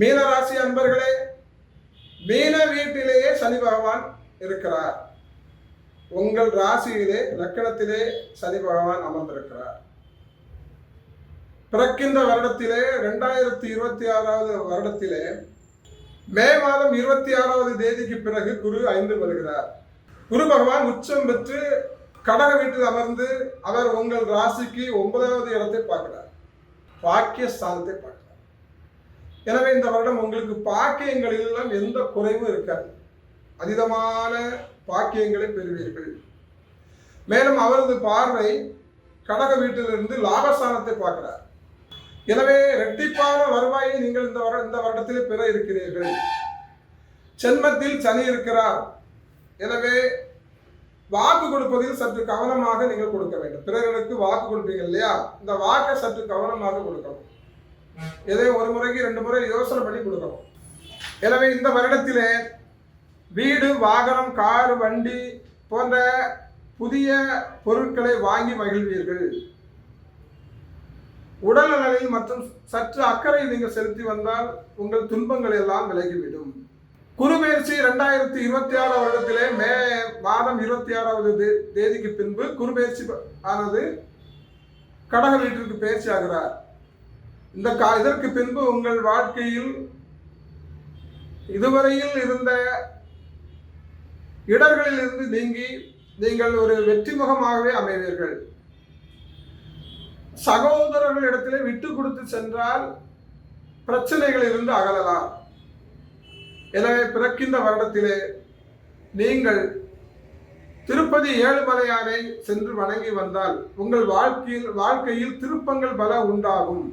மீனராசி அன்பர்களே மீன வீட்டிலேயே சனி பகவான் இருக்கிறார். உங்கள் ராசியிலே லக்கணத்திலே சனி பகவான் அமர்ந்திருக்கிறார். பிறக்கின்ற வருடத்திலே ரெண்டாயிரத்தி இருபத்தி ஆறாவது வருடத்திலே மே மாதம் இருபத்தி ஆறாவது தேதிக்கு பிறகு குரு ஐந்து வருகிறார். குரு பகவான் உச்சம் பெற்று கடக வீட்டில் அமர்ந்து அவர் உங்கள் ராசிக்கு ஒன்பதாவது இடத்தை பார்க்கிறார். பாக்கிய ஸ்தானத்தை பார்க்கிறார். எனவே இந்த வருடம் உங்களுக்கு பாக்கியங்களிலெல்லாம் எந்த குறைவும் இருக்காது. அதீதமான பாக்கியங்களை பெறுவீர்கள். மேலும் அவரது பார்வை கடக வீட்டிலிருந்து லாபஸ்தானத்தை பார்க்கிறார். எனவே இரட்டிப்பான வருவாயை நீங்கள் இந்த வருட இந்த வருடத்திலே பெற இருக்கிறீர்கள். சென்மத்தில் சனி இருக்கிறார். எனவே வாக்கு கொடுப்பதில் சற்று கவனமாக நீங்கள் கொடுக்க வேண்டும். பிறர்களுக்கு வாக்கு கொடுப்பீங்க இல்லையா? இந்த வாக்கை சற்று கவனமாக கொடுக்கணும். எதையும் ஒரு முறைக்கு ரெண்டு முறை யோசனை பண்ணி கொடுக்கணும். எனவே இந்த வருடத்திலே வீடு வாகனம் கார் வண்டி போன்ற புதிய பொருட்களை வாங்கி மகிழ்வீர்கள். உடல் நலனில் மற்றும் சற்று அக்கறை நீங்கள் செலுத்தி வந்தால் உங்கள் துன்பங்கள் எல்லாம் விலகிவிடும். குருபெயர்ச்சி ரெண்டாயிரத்தி இருபத்தி ஆறு வருடத்திலே மே மாதம் இருபத்தி ஆறாவது தேதிக்கு பின்பு குருபெயர்ச்சி ஆனது கடக வீட்டிற்கு பயிற்சி ஆகிறார் இந்த கா இதற்கு பின்பு உங்கள் வாழ்க்கையில் இதுவரையில் இருந்த இடர்களில் இருந்து நீங்கி நீங்கள் ஒரு வெற்றி முகமாகவே அமைவீர்கள் சகோதரர்களிடத்திலே விட்டு கொடுத்து சென்றால் பிரச்சனைகளில் இருந்து அகலலாம். எனவே பிறக்கின்ற வருடத்திலே நீங்கள் திருப்பதி ஏழுமலையானை சென்று வணங்கி வந்தால் உங்கள் வாழ்க்கையில் வாழ்க்கையில் திருப்பங்கள் பல உண்டாகும்.